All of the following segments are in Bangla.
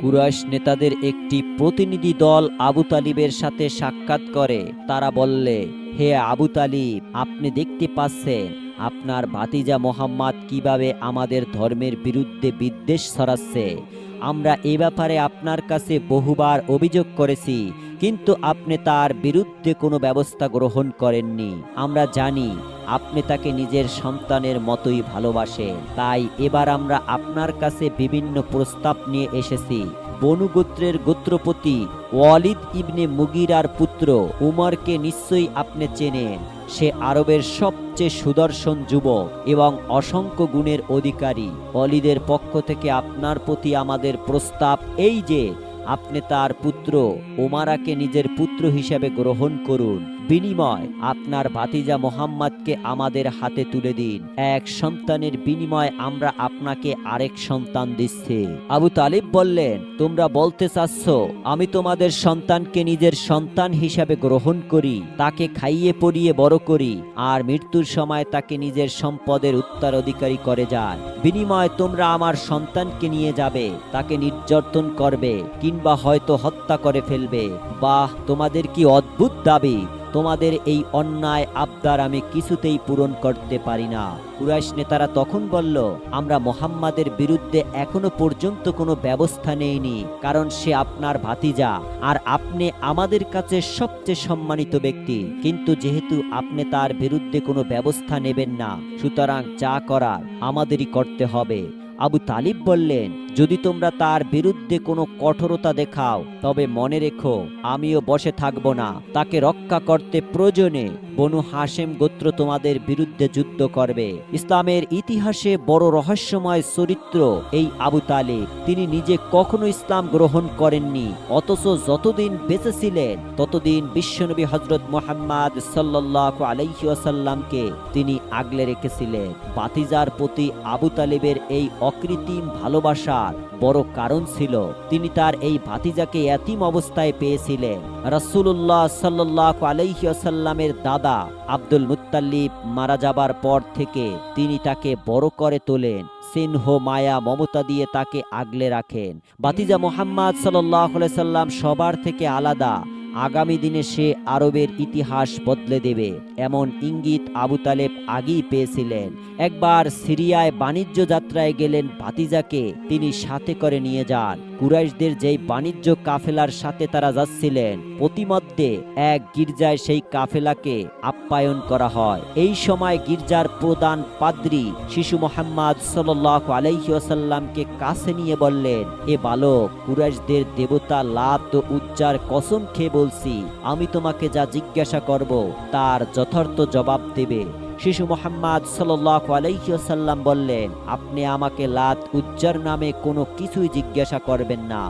কুরাইশ নেতাদের একটি প্রতিনিধি দল আবু তালিবের সাথে সাক্ষাৎ করে। তারা বললে, হে আবু তালিব, আপনি দেখতে পাচ্ছেন, আপনার ভাতিজা মোহাম্মদ কীভাবে আমাদের ধর্মের বিরুদ্ধে বিদ্বেষ ছড়াচ্ছে। আমরা এ ব্যাপারে আপনার কাছে বহুবার অভিযোগ করেছি, কিন্তু আপনি তার বিরুদ্ধে কোনো ব্যবস্থা গ্রহণ করেননি। আমরা জানি, আপনি তাকে নিজের সন্তানের মতোই ভালোবাসেন। তাই এবার আমরা আপনার কাছে বিভিন্ন প্রস্তাব নিয়ে এসেছি। বনু গোত্রের গোত্রপতি ওয়ালিদ ইবনে মুগিরার পুত্র উমরকে নিশ্চয়ই আপনি চেনেন। সে আরবের সবচেয়ে সুদর্শন যুবক এবং অসংখ্য গুণের অধিকারী। অলিদের পক্ষ থেকে আপনার প্রতি আমাদের প্রস্তাব এই যে, আপনি তার পুত্র ওমারাকে নিজের পুত্র হিসেবে গ্রহণ করুন। বিনিময় আপনার ভাতিজা মোহাম্মদকে আমাদের হাতে তুলে দিন। এক সন্তানের বিনিময় আমরা আপনাকে আরেক সন্তান দিচ্ছি। আবু তালিব বললেন, তোমরা বলতে চাচ্ছ, আমি তোমাদের সন্তানকে নিজের সন্তান হিসাবে গ্রহণ করি, তাকে খাইয়ে পরিয়ে বড় করি, আর মৃত্যুর সময় তাকে নিজের সম্পদের উত্তরাধিকারী করে যায় বিনিময় তোমরা আমার সন্তানকে নিয়ে যাবে, তাকে নির্যাতন করবে, কিংবা হয়তো হত্যা করে ফেলবে। বাহ, তোমাদের কি অদ্ভুত দাবি! তোমাদের এই অন্যায় আবদার আমি কিছুতেই পূরণ করতে পারি না। কুরাইশ নেতারা তখন বলল, আমরা মোহাম্মদের বিরুদ্ধে এখনও পর্যন্ত কোনো ব্যবস্থা নেইনি, কারণ সে আপনার ভাতিজা, আর আপনি আমাদের কাছে সবচেয়ে সম্মানিত ব্যক্তি। কিন্তু যেহেতু আপনি তার বিরুদ্ধে কোনো ব্যবস্থা নেবেন না, সুতরাং যা করার আমাদেরই করতে হবে। আবু তালিব বললেন যদি তোমরা তার বিরুদ্ধে কোনো কঠোরতা দেখাও, তবে মনে রেখো, আমিও বসে থাকব না। তাকে রক্ষা করতে প্রয়োজনে বনু হাসেম গোত্র তোমাদের বিরুদ্ধে যুদ্ধ করবে। ইসলামের ইতিহাসে বড় রহস্যময় চরিত্র এই আবু তালিব। তিনি নিজে কখনো ইসলাম গ্রহণ করেননি, অথচ যতদিন বেঁচে ছিলেন, ততদিন বিশ্বনবী হজরত মোহাম্মদ সাল্লাহ আলাইসাল্লামকে তিনি আগলে রেখেছিলেন। বাতিজার প্রতি আবু তালিবের এই অকৃত্রিম ভালোবাসার বড় কারণ ছিল, তিনি তার এই ভাতিজাকে এতিম অবস্থায় পেয়েছিলেন। রসুল্লাহ সাল্লাহ আলাইসাল্লামের দাদা আব্দুল মুতাল্লিব মারা যাবার পর থেকে তিনি তাকে বড় করে তোলেন। সিনহ মায়া মমতা দিয়ে তাকে আগলে রাখেন। বাতিজা মোহাম্মদ সাল্লাহ সাল্লাম সবার থেকে আলাদা। আগামী দিনে সে আরবের ইতিহাস বদলে দেবে, এমন ইঙ্গিত আবু তালেব আগেই পেয়েছিলেন। একবার সিরিয়ায় বাণিজ্য যাত্রায় গেলেন ভাতিজাকে, তিনি সাথে করে নিয়ে যান। কুরাইশদের যেই বাণিজ্য কাফেলার সাথে তারা যাচ্ছিলেন, প্রতিমধ্যে এক গির্জায় সেই কাফেলাকে আপ্যায়ন করা হয়। এই সময় গির্জার প্রধান পাদ্রী শিশু মোহাম্মদ সাল্লাহ আলাইসাল্লামকে কাছে নিয়ে বললেন, এ বালক, কুরাইশদের দেবতা লাত ও উজ্জার কসম খেয়ে বলছি, আমি তোমাকে যা জিজ্ঞাসা করব, তার যথার্থ জবাব দেবে। শিশু মোহাম্মদ আলাইসাল্লাম বললেন, আপনি আমাকে লাত উজ্জার নামে কোনো কিছুই জিজ্ঞাসা করবেন না।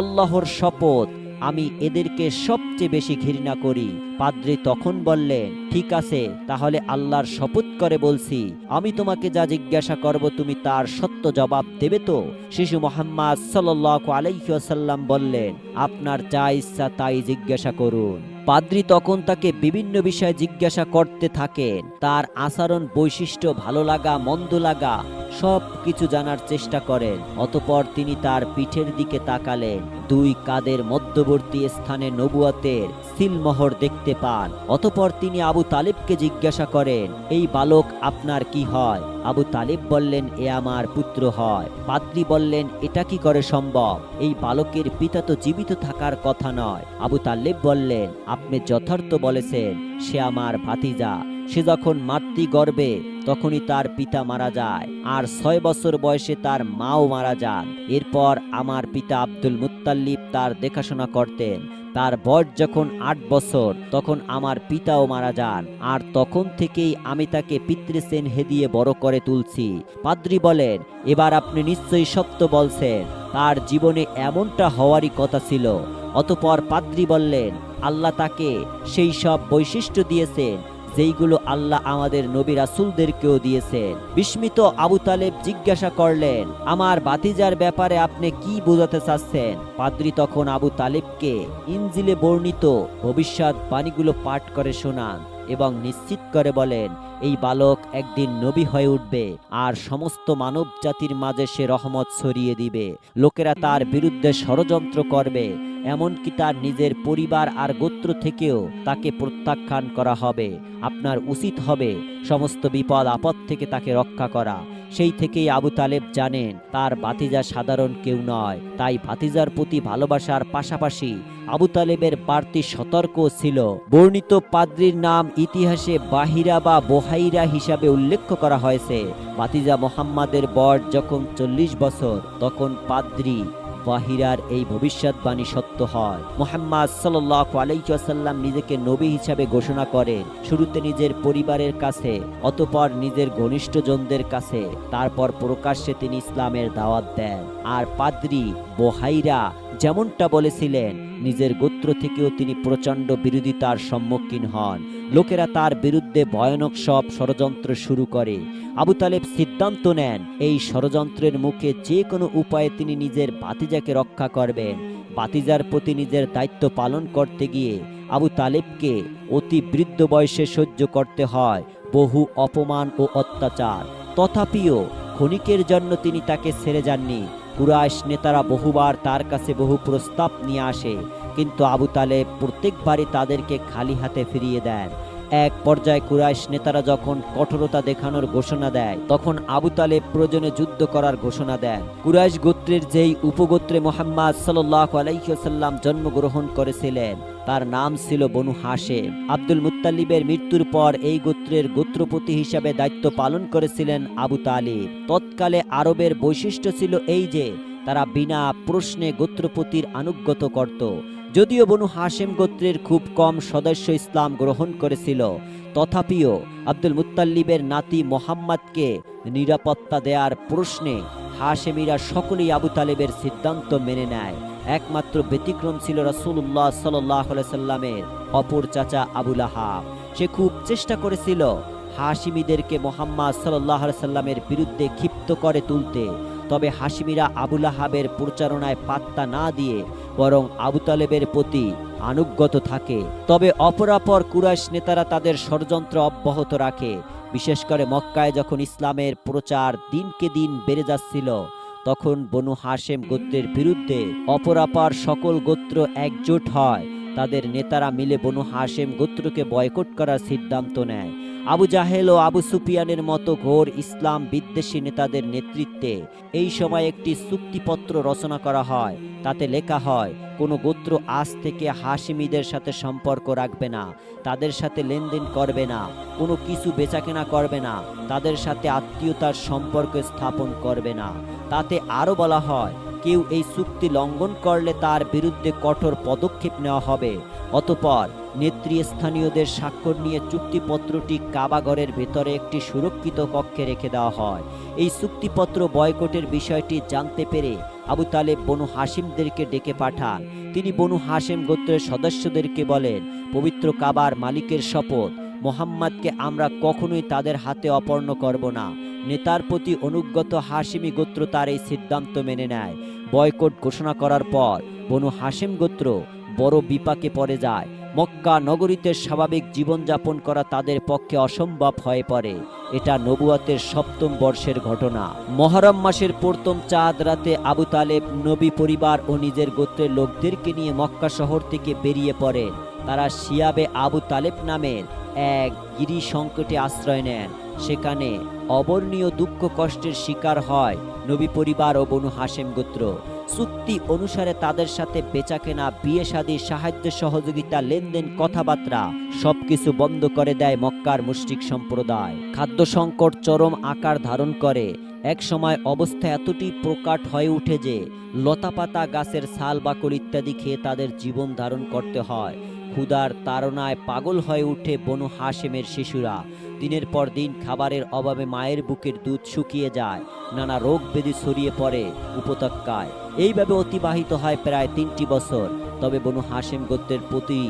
আল্লাহর শপথ, আমি এদেরকে সবচেয়ে বেশি ঘৃণা করি। পাদ্রী তখন বললেন, ঠিক আছে, তাহলে আল্লাহর শপথ করে বলছি। আমি তোমাকে যা জিজ্ঞাসা করব তুমি তার সত্য জবাব দেবে তো? শিশু মোহাম্মদ সাল্লাহ আলাইসাল্লাম বললেন, আপনার যা ইচ্ছা তাই জিজ্ঞাসা করুন। পাদ্রী তখন তাকে বিভিন্ন বিষয়ে জিজ্ঞাসা করতে থাকেন। তার আচরণ বৈশিষ্ট্য ভালো লাগা, মন্দ লাগা। সব কিছু জানার চেষ্টা করেন। অতপর তিনি তার পিঠের দিকে তাকালেন। দুই কাদের মধ্যবর্তী স্থানে নবুয়াতের সিলমোহর দেখতে পান। অতপর তিনি আবু তালিবকে জিজ্ঞাসা করেন, এই বালক, আপনার কি হয়? আবু তালিব বললেন, এ আমার পুত্র হয়। পাদ্রী বললেন, এটা কি করে সম্ভব? এই বালকের পিতা তো জীবিত থাকার কথা নয়। আবু তালিব বললেন, আপনি যথার্থ বলেছেন, সে আমার ভাতিজা। সে যখন মাতৃ গর্বে তখনই তার পিতা মারা যায়। আর ছয় বছর বয়সে তার মাও মারা যান। এরপর আমার পিতা আব্দুল মুত্তাল্লিব তার দেখাশোনা করতেন। তার বয়স যখন আট বছর, তখন আমার পিতাও মারা যান। আর তখন থেকেই আমি তাকে পিতৃসেন হেদিয়ে বড় করে তুলছি। পাদ্রী বলেন, এবার আপনি নিশ্চয়ই সত্য বলছেন। তার জীবনে এমনটা হওয়ারই কথা ছিল। অতপর পাদ্রী বললেন, আল্লাহ তাকে সেই সব বৈশিষ্ট্য দিয়েছেন। যেইগুলো আল্লাহ আমাদের নবী রাসুলদেরকেও দিয়েছেন। বিস্মিত আবু তালেব জিজ্ঞাসা করলেন, আমার বাতিজার ব্যাপারে আপনি কি বোঝাতে চাচ্ছেন? পাদ্রী তখন আবু তালেবকে ইনজিলে বর্ণিত ভবিষ্যৎ বাণীগুলো পাঠ করে শোনান এবং নিশ্চিত করে বলেন, এই বালক একদিন নবী হয়ে উঠবে আর সমস্ত মানব জাতির মাঝে সে রহমত ছড়িয়ে দিবে। লোকেরা তার বিরুদ্ধে ষড়যন্ত্র করবে এমনকি তার নিজের পরিবার আর গোত্র থেকেও তাকে প্রত্যাখ্যান করা হবে। আপনার উচিত হবে সমস্ত বিপদ আপদ থেকে তাকে রক্ষা করা। সেই থেকেই আবু তালেব জানেন, তার বাতিজা সাধারণ কেউ নয়। তাই ভাতিজার প্রতি ভালোবাসার পাশাপাশি আবু তালেবের বাড়তি সতর্ক ছিল। বর্ণিত পাদ্রির নাম ইতিহাসে বাহিরা বা বোহাইরা হিসাবে উল্লেখ করা হয়েছে। বাতিজা মোহাম্মদের বর যখন চল্লিশ বছর, তখন পাদ্রি বাহিরার এই ভবিষ্যৎবাণী সত্য হয়। মোহাম্মদ সাল্লাহ আলাইসাল্লাম নিজেকে নবী হিসাবে ঘোষণা করেন। শুরুতে নিজের পরিবারের কাছে, অতপর নিজের ঘনিষ্ঠজনদের কাছে, তারপর প্রকাশ্যে তিনি ইসলামের দাওয়াত দেন। আর পাদ্রি, বোহাইরা যেমনটা বলেছিলেন, নিজের গোত্র থেকেও তিনি প্রচণ্ড বিরোধিতার সম্মুখীন হন। লোকেরা তার বিরুদ্ধে ভয়ানক সব ষড়যন্ত্র শুরু করে। আবু তালেব সিদ্ধান্ত নেন, এই ষড়যন্ত্রের মুখে যে কোনো উপায়ে তিনি নিজের বাতিজাকে রক্ষা করবেন। বাতিজার প্রতি নিজের দায়িত্ব পালন করতে গিয়ে আবু তালেবকে অতি বৃদ্ধ বয়সে সহ্য করতে হয়, বহু অপমান ও অত্যাচার। তথাপিও ক্ষণিকের জন্য তিনি তাকে ছেড়ে যাননি। কুরাইশ নেতারা বহুবার তার কাছে বহু প্রস্তাব নিয়ে আসে। কিন্তু আবু তালেব প্রত্যেকবারই তাদেরকে খালি হাতে ফিরিয়ে দেন। এক পর্যায়ে কুরাইশ নেতারা যখন কঠোরতা দেখানোর ঘোষণা দেয়, তখন আবু তালেব প্রয়োজনে যুদ্ধ করার ঘোষণা দেন। কুরাইশ গোত্রের যেই উপগোত্রে মোহাম্মদ সাল্লাহ আলাইসাল্লাম জন্মগ্রহণ করেছিলেন, তার নাম ছিল বনু হাশেম। আব্দুল মুত্তালিবের মৃত্যুর পর এই গোত্রের গোত্রপতি হিসাবে দায়িত্ব পালন করেছিলেন আবু তালিব। তৎকালে আরবের বৈশিষ্ট্য ছিল এই যে তারা বিনা প্রশ্নে গোত্রপতির আনুগত করত। যদিও বনু হাশেম গোত্রের খুব কম সদস্য ইসলাম গ্রহণ করেছিল, তথাপিও আব্দুল মুত্তাল্লিবের নাতি মোহাম্মদকে নিরাপত্তা দেওয়ার প্রশ্নে হাশেমিরা সকলেই আবু তালেবের সিদ্ধান্ত মেনে নেয়। একমাত্র ব্যতিক্রম ছিল রাসূলুল্লাহ সাল্লাহ সাল্লামের অপর চাচা আবুল আহাব সে খুব চেষ্টা করেছিল হাসিমিদেরকে মোহাম্মদ সাল্লাহ সাল্লামের বিরুদ্ধে ক্ষিপ্ত করে তুলতে। তবে হাসিমিরা আবুল আহাবের প্রচারণায় পাত্তা না দিয়ে বরং আবু তালেবের প্রতি আনুগত থাকে। তবে অপরাপর কুরাইশ নেতারা তাদের ষড়যন্ত্র অব্যাহত রাখে। বিশেষ করে মক্কায় যখন ইসলামের প্রচার দিনকে দিন বেড়ে যাচ্ছিল, তখন বনু হাশেম গোত্রের বিরুদ্ধে অপরাপার সকল গোত্র একজোট হয়। তাদের নেতারা মিলে বনু হাশেম গোত্রকে বয়কট করার সিদ্ধান্ত নেয়। আবু জাহেল ও আবু সুফিয়ানের মতো ঘোর ইসলাম বিদ্বেষী নেতাদের নেতৃত্বে এই সময় একটি চুক্তিপত্র রচনা করা হয়। তাতে লেখা হয়, কোনো গোত্র আজ থেকে হাসিমিদের সাথে সম্পর্ক রাখবে না, তাদের সাথে লেনদেন করবে না, কোনো কিছু বেচাকেনা করবে না, তাদের সাথে আত্মীয়তার সম্পর্ক স্থাপন করবে না। তাতে আরও বলা হয়, কেউ এই চুক্তি লঙ্ঘন করলে তার বিরুদ্ধে কঠোর পদক্ষেপ নেওয়া হবে। অতপর নেতৃস্থানীয়দের স্বাক্ষর নিয়ে চুক্তিপত্রটি কাবাগরের ভেতরে একটি সুরক্ষিত কক্ষে রেখে দেওয়া হয়। এই চুক্তিপত্র বয়কটের বিষয়টি জানতে পেরে আবু তালেব বনু হাসিমদেরকে ডেকে পাঠান। তিনি বনু হাসিম গোত্রের সদস্যদেরকে বলেন, পবিত্র কাবার মালিকের শপথ, মোহাম্মদকে আমরা কখনোই তাদের হাতে অপর্ণ করব না। নেতার প্রতি অনুগত হাসিমি গোত্র তার এই সিদ্ধান্ত মেনে নেয়। বয়কট ঘোষণা করার পর বনু হাসিম গোত্র বড় বিপাকে পড়ে যায়। মক্কা নগরীতে স্বাভাবিক জীবনযাপন করা তাদের পক্ষে অসম্ভব হয়ে পড়ে। এটা নবুয়াতের সপ্তম বর্ষের ঘটনা। মহরম মাসের প্রথম চাঁদ রাতে আবু তালেব নবী পরিবার ও নিজের গোত্রের লোকদেরকে নিয়ে মক্কা শহর থেকে বেরিয়ে পড়েন। তারা শিয়াবে আবু তালেব নামের এক গিরি সংকটে আশ্রয় নেন। সেখানে অবর্ণীয় দুঃখ কষ্টের শিকার হয় নবী পরিবার ও বনু হাসেম গোত্র। চুক্তি অনুসারে তাদের সাথে বেচাকেনা বিয়ে শাদী সাহায্য সহযোগিতা, লেনদেন, কথাবার্তা সবকিছু বন্ধ করে দেয় মক্কার মুশরিক সম্প্রদায়। খাদ্য সংকট চরম আকার ধারণ করে। এক সময় অবস্থা এতটি প্রকাট হয়ে উঠে যে লতাপাতা গাছের ছাল, বাকল ইত্যাদি খেয়ে তাদের জীবন ধারণ করতে হয়। ক্ষুদার তাড়নায় পাগল হয়ে উঠে বনু হাসেমের শিশুরা। দিনের পর দিন খাবারের অভাবে মায়ের বুকের দুধ শুকিয়ে যায়। নানা রোগ ব্যাধি ছড়িয়ে পড়ে উপত্যকায়। এইভাবে অতিবাহিত হয় প্রায় তিনটি বছর। তবে বনু হাসেম গোত্রের প্রতি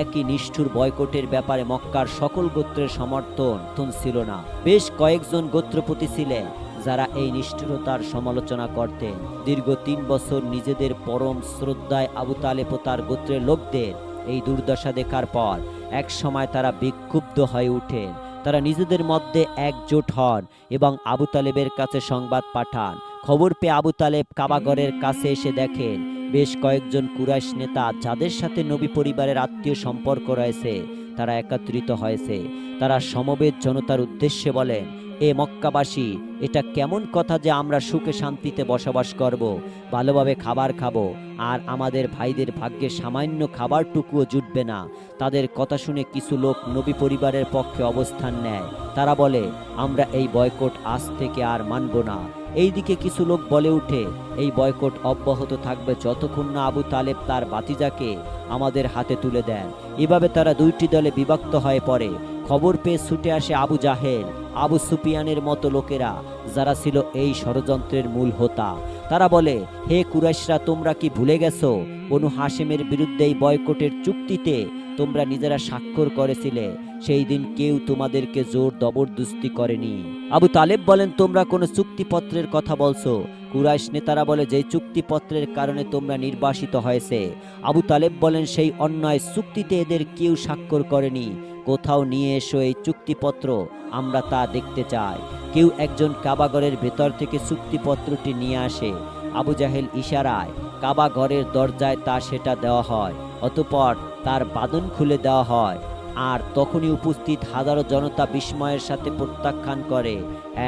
একই নিষ্ঠুর বয়কটের ব্যাপারে মক্কার সকল গোত্রের সমর্থন ছিল না। বেশ কয়েকজন গোত্রপতি ছিলেন যারা এই নিষ্ঠুরতার সমালোচনা করতেন। দীর্ঘ তিন বছর নিজেদের পরম শ্রদ্ধায় আবু তালেব ও তার গোত্রের লোকদের এই দুর্দশা দেখার পর এক সময় তারা বিক্ষুব্ধ হয়ে ওঠেন। তারা নিজেদের মধ্যে একজোট হন এবং আবু তালেবের কাছে সংবাদ পাঠান। খবর পেয়ে আবু তালেব কাবাগরের কাছে এসে দেখেন, বেশ কয়েকজন কুরাইশ নেতা যাদের সাথে নবী পরিবারের আত্মীয় সম্পর্ক রয়েছে, তারা একত্রিত হয়েছে। তারা সমবেত জনতার উদ্দেশ্যে বলেন, এ মক্কাবাসী, এটা কেমন কথা যে আমরা সুখে শান্তিতে বসবাস করব, ভালোভাবে খাবার খাব, আর আমাদের ভাইদের ভাগ্যে সামান্য খাবারটুকুও জুটবে না। তাদের কথা শুনে কিছু লোক নবী পরিবারের পক্ষে অবস্থান নেয়। তারা বলে, আমরা এই বয়কট আজ থেকে আর মানব না। এইদিকে কিছু লোক বলে উঠে, এই বয়কট অব্যাহত থাকবে যতক্ষণ না আবু তালেব তার বাতিজাকে আমাদের হাতে তুলে দেন। এভাবে তারা দুইটি দলে বিভক্ত হয়ে পড়ে। খবর পেয়ে ছুটে আসে আবু জাহেল, আবু সুপিয়ানের মতো লোকেরা, যারা ছিল এই ষড়যন্ত্রের মূল হোতা। তারা বলে, হে কুরাইশরা, তোমরা কি ভুলে গেছো? বনু হাসেমের বিরুদ্ধে এই বয়কটের চুক্তিতে তোমরা নিজেরা স্বাক্ষর করেছিলে। সেই দিন কেউ তোমাদেরকে জোর জবরদস্তি করেনি। আবু তালেব বলেন, তোমরা কোনো চুক্তিপত্রের কথা বলছো? কুরাইশ নেতারা বলে যে চুক্তিপত্রের কারণে তোমরা নির্বাসিত হয়েছে। আবু তালেব বলেন, সেই অন্যায় চুক্তিতে এদের কেউ স্বাক্ষর করেনি। কোথাও নিয়ে এসো এই চুক্তিপত্র, আমরা তা দেখতে চাই। কেউ একজন কাবাগরের ভেতর থেকে চুক্তিপত্রটি নিয়ে আসে। আবু জাহেল ইশারায় কাবা ঘরের দরজায় তা সেটা দেওয়া হয়, অতপর তার বাদন খুলে দেওয়া হয়। আর তখনই উপস্থিত হাজারো জনতা বিস্ময়ের সাথে প্রত্যাখ্যান করে।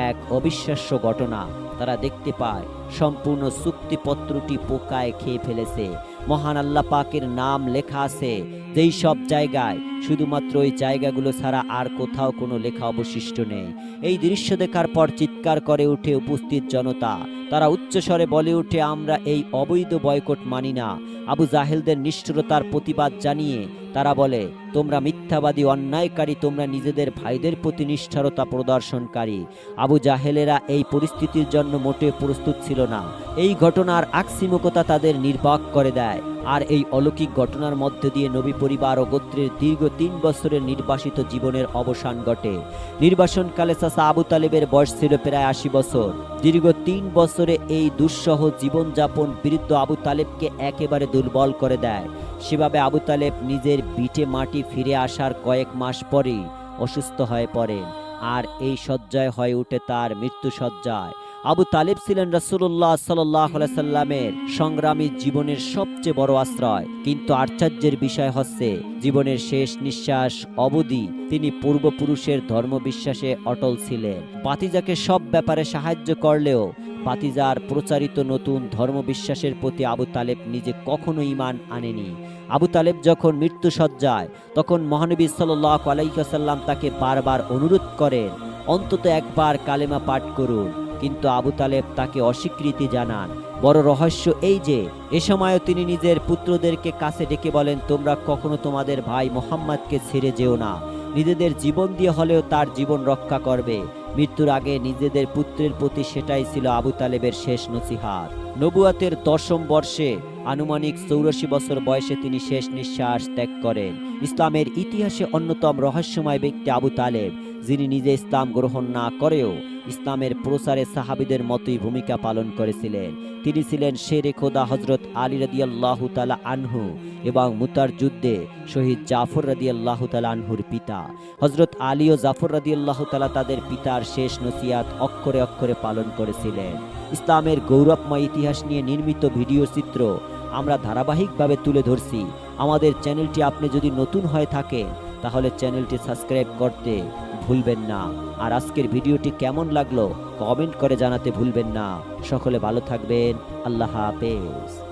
এক অবিশ্বাস্য ঘটনা, তারা দেখতে পায়, সম্পূর্ণ চুক্তিপত্রটি পোকায় খেয়ে ফেলেছে। মহান আল্লাহ পাকের নাম লেখা আছে, যেই সব জায়গায় শুধুমাত্র ওই জায়গাগুলো ছাড়া আর কোথাও কোনো লেখা অবশিষ্ট নেই। এই দৃশ্য দেখার পর চিৎকার করে উঠে উপস্থিত জনতা। তারা উচ্চস্বরে বলে উঠে আমরা এই অবৈধ বয়কট মানি না। আবু জাহেলদের নিষ্ঠুরতার প্রতিবাদ জানিয়ে তারা বলে, তোমরা মিথ্যাবাদী, অন্যায়কারী, তোমরা নিজেদের ভাইদের প্রতি নিষ্ঠারতা প্রদর্শনকারী। আবু জাহেলেরা এই পরিস্থিতির জন্য মোটে প্রস্তুত ছিল না। এই ঘটনার আকস্মিকতা তাদের নির্বাক করে দেয়। আর এই অলৌকিক ঘটনার মধ্য দিয়ে নবী পরিবার ও গোত্রের দীর্ঘ তিন বছরের নির্বাসিত জীবনের অবসান ঘটে। নির্বাসনকালে চাষা আবু তালেবের বয়স ছিল প্রায় আশি বছর। দীর্ঘ তিন বছরে এই দুঃসহ জীবনযাপন বিরুদ্ধ আবু তালেবকে একেবারে দুর্বল করে দেয়। সেভাবে আবু তালেব নিজের বিটে মাটি ফিরে আসার কয়েক মাস পরেই অসুস্থ হয়ে পড়েন। আর এই শয্যায় হয়ে ওঠে তার মৃত্যু শয্যায় আবু তালেব ছিলেন রসুল্লাহ সাল্লাহ সাল্লামের সংগ্রামী জীবনের সবচেয়ে বড় আশ্রয়। কিন্তু আশ্চর্যের বিষয় হচ্ছে, জীবনের শেষ নিঃশ্বাস অবধি তিনি পূর্বপুরুষের ধর্মবিশ্বাসে অটল ছিলেন। বাতিজাকে সব ব্যাপারে সাহায্য করলেও বাতিজার প্রচারিত নতুন ধর্মবিশ্বাসের প্রতি আবু তালেব নিজে কখনো ইমান আনেনি। আবু তালেব যখন মৃত্যু সজ্জায় তখন মহানবী সাল্লাহ আলাইসাল্লাম তাকে বারবার অনুরোধ করেন, অন্তত একবার কালেমা পাঠ করুন। কিন্তু আবু তালেব তাকে অস্বীকৃতি জানান। বড় রহস্য এই যে, এ সময়ও তিনি নিজের পুত্রদেরকে কাছে ডেকে বলেন, তোমরা কখনো তোমাদের ভাই মোহাম্মদকে ছেড়ে যেও না। নিজেদের জীবন দিয়ে হলেও তার জীবন রক্ষা করবে। মৃত্যুর আগে নিজেদের পুত্রের প্রতি সেটাই ছিল আবু তালেবের শেষ নসিহাত। নবুয়াতের দশম বর্ষে আনুমানিক চৌরাশি বছর বয়সে তিনি শেষ নিঃশ্বাস ত্যাগ করেন। ইসলামের ইতিহাসে অন্যতম রহস্যময় ব্যক্তি আবু তালেব, যিনি নিজে ইসলাম গ্রহণ না করেও ইসলামের প্রচারে সাহাবিদের মতোই ভূমিকা পালন করেছিলেন। তিনি ছিলেন শেরে খোদা হজরত আলী রাদিয়াল্লাহ তালা আনহু এবং মুতার যুদ্ধে শহীদ জাফর রাদিয়াল্লাহ তালা আনহুর পিতা। হজরত আলী ও জাফর রাদিয়াল্লাহ তালা তাদের পিতার শেষ নসিয়াত অক্ষরে অক্ষরে পালন করেছিলেন। ইসলামের গৌরবময় ইতিহাস নিয়ে নির্মিত ভিডিও চিত্র আমরা ধারাবাহিকভাবে তুলে ধরছি। আমাদের চ্যানেলটি আপনি যদি নতুন হয়ে থাকেন, তাহলে চ্যানেলটি সাবস্ক্রাইব করতে ভুলবেন না। আর আজকের ভিডিওটি কেমন লাগল কমেন্ট করে জানাতে ভুলবেন না। সকলে ভালো থাকবেন। আল্লাহ হাফেজ।